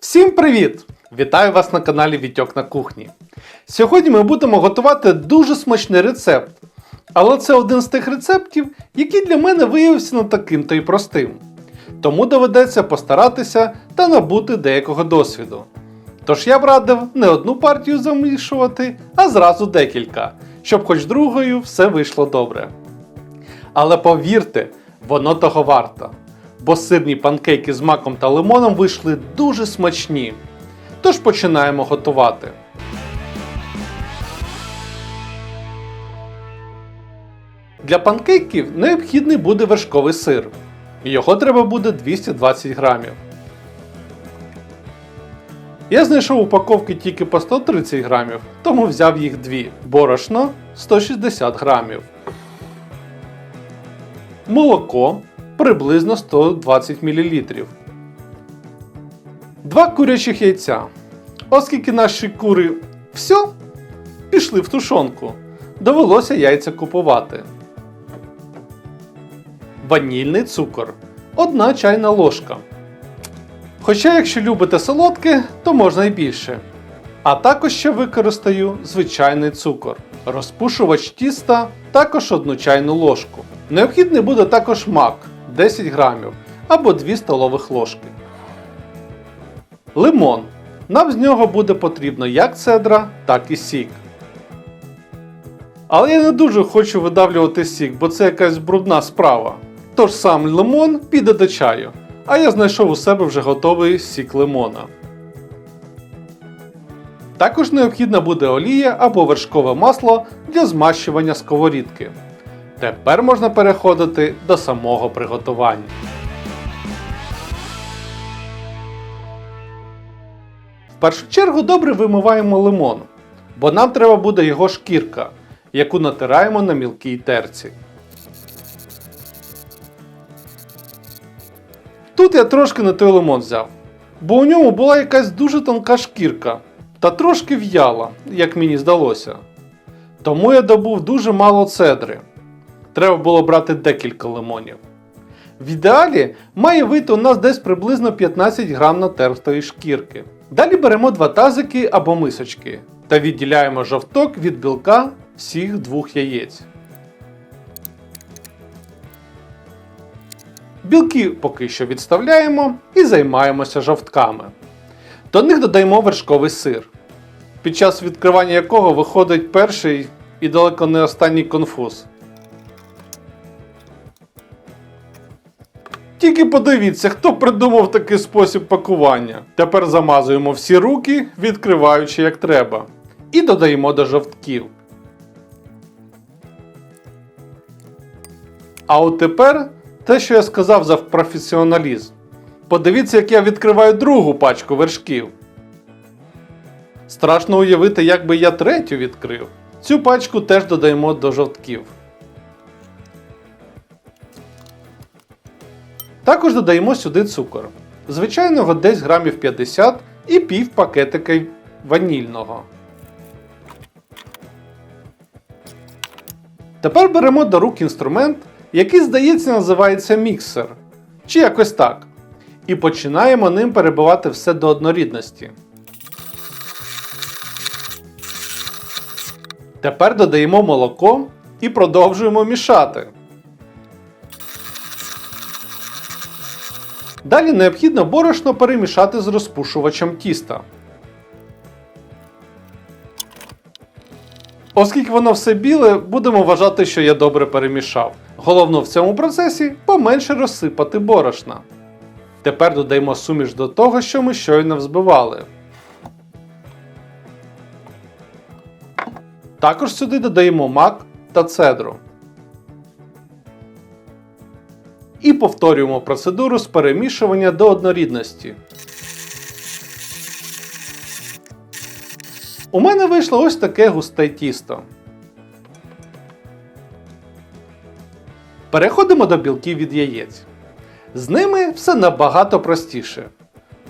Всім привіт! Вітаю вас на каналі Вітьок на кухні. Сьогодні ми будемо готувати дуже смачний рецепт. Але це один з тих рецептів, який для мене виявився не таким то й простим. Тому доведеться постаратися та набути деякого досвіду. Тож я б радив не одну партію замішувати, а зразу декілька, щоб хоч другою все вийшло добре. Але повірте, воно того варто. Бо сирні панкейки з маком та лимоном вийшли дуже смачні. Тож починаємо готувати. Для панкейків необхідний буде вершковий сир. Його треба буде 220 грамів. Я знайшов упаковки тільки по 130 грамів, тому взяв їх дві. Борошно 160 грамів. Молоко приблизно 120 мл. Два курячих яйця. Оскільки наші кури все пішли в тушонку, довелося яйця купувати. Ванільний цукор. Одна чайна ложка. Хоча, якщо любите солодке, то можна і більше. А також ще використаю звичайний цукор. Розпушувач тіста також одну чайну ложку. Необхідний буде також мак 10 грамів або 2 столових ложки. Лимон. Нам з нього буде потрібно як цедра, так і сік. Але я не дуже хочу видавлювати сік, бо це якась брудна справа. Тож сам лимон піде до чаю, а я знайшов у себе вже готовий сік лимона. Також необхідна буде олія або вершкове масло для змащування сковорідки. Тепер можна переходити до самого приготування. В першу чергу добре вимиваємо лимон, бо нам треба буде його шкірка, яку натираємо на мілкій терці. Тут я трошки не той лимон взяв, бо у ньому була якась дуже тонка шкірка та трошки в'яла, як мені здалося. Тому я добув дуже мало цедри. Треба було брати декілька лимонів. В ідеалі має вийти у нас десь приблизно 15 грам натертої шкірки. Далі беремо два тазики або мисочки та відділяємо жовток від білка всіх двох яєць. Білки поки що відставляємо і займаємося жовтками. До них додаємо вершковий сир, під час відкривання якого виходить перший і далеко не останній конфуз. Тільки подивіться, хто придумав такий спосіб пакування. Тепер замазуємо всі руки, відкриваючи як треба. І додаємо до жовтків. А от тепер те, що я сказав за професіоналізм. Подивіться, як я відкриваю другу пачку вершків. Страшно уявити, як би я третю відкрив. Цю пачку теж додаємо до жовтків. Також додаємо сюди цукор. Звичайного десь грамів 50 і пів пакетика ванільного. Тепер беремо до рук інструмент, який, здається, називається міксер. Чи якось так. І починаємо ним перебивати все до однорідності. Тепер додаємо молоко і продовжуємо мішати. Далі необхідно борошно перемішати з розпушувачем тіста. Оскільки воно все біле, будемо вважати, що я добре перемішав. Головно в цьому процесі поменше розсипати борошна. Тепер додаємо суміш до того, що ми щойно взбивали. Також сюди додаємо мак та цедру. І повторюємо процедуру з перемішування до однорідності. У мене вийшло ось таке густе тісто. Переходимо до білків від яєць. З ними все набагато простіше.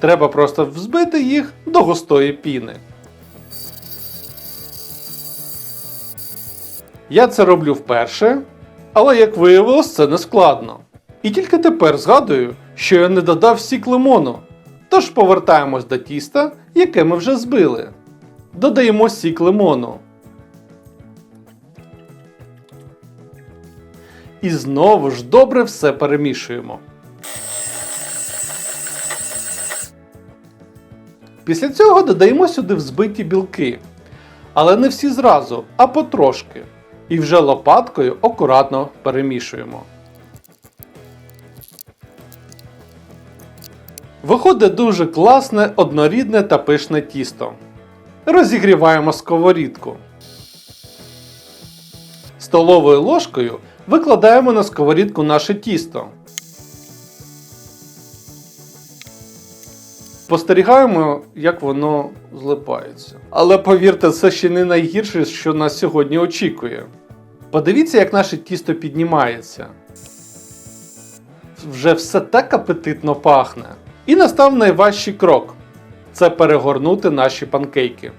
Треба просто взбити їх до густої піни. Я це роблю вперше, але як виявилось, це не складно. І тільки тепер згадую, що я не додав сік лимону. Тож повертаємось до тіста, яке ми вже збили. Додаємо сік лимону. І знову ж добре все перемішуємо. Після цього додаємо сюди взбиті білки. Але не всі зразу, а потрошки. І вже лопаткою акуратно перемішуємо. Виходить дуже класне, однорідне та пишне тісто. Розігріваємо сковорідку. Столовою ложкою викладаємо на сковорідку наше тісто. Спостерігаємо, як воно злипається. Але повірте, це ще не найгірше, що нас сьогодні очікує. Подивіться, як наше тісто піднімається. Вже все так апетитно пахне. І настав найважчий крок це перегорнути наші панкейки.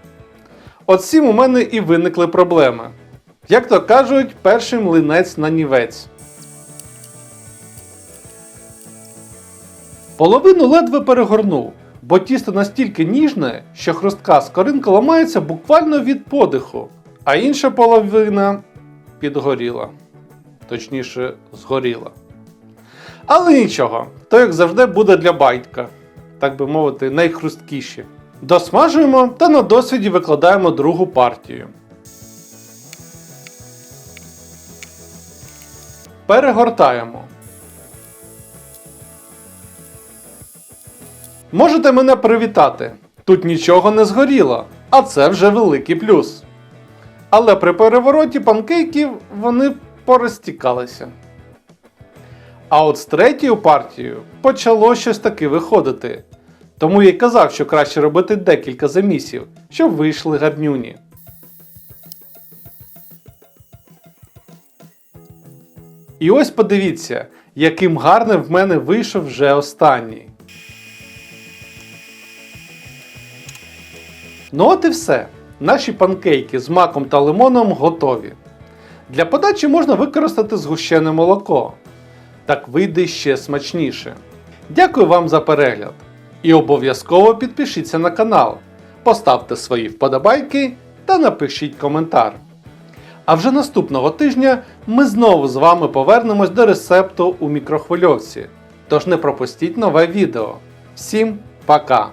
От цим у мене і виникли проблеми. Як то кажуть, перший млинець на нівець. Половину ледве перегорнув, бо тісто настільки ніжне, що хрустка скоринка ламається буквально від подиху, а інша половина підгоріла. Точніше, згоріла. Але нічого, то як завжди буде для байтка, так би мовити, найхрусткіші. Досмажуємо та на досвіді викладаємо другу партію. Перегортаємо. Можете мене привітати. Тут нічого не згоріло, а це вже великий плюс. Але при перевороті панкейків вони порозтікалися. А от з третьою партією почало щось таки виходити. Тому я й казав, що краще робити декілька замісів, щоб вийшли гарнюні. І ось подивіться, яким гарним в мене вийшов вже останній. Ну от і все. Наші панкейки з маком та лимоном готові. Для подачі можна використати згущене молоко. Так вийде ще смачніше. Дякую вам за перегляд. І обов'язково підпишіться на канал, поставте свої вподобайки та напишіть коментар. А вже наступного тижня ми знову з вами повернемось до рецепту у мікрохвильовці. Тож не пропустіть нове відео. Всім пока!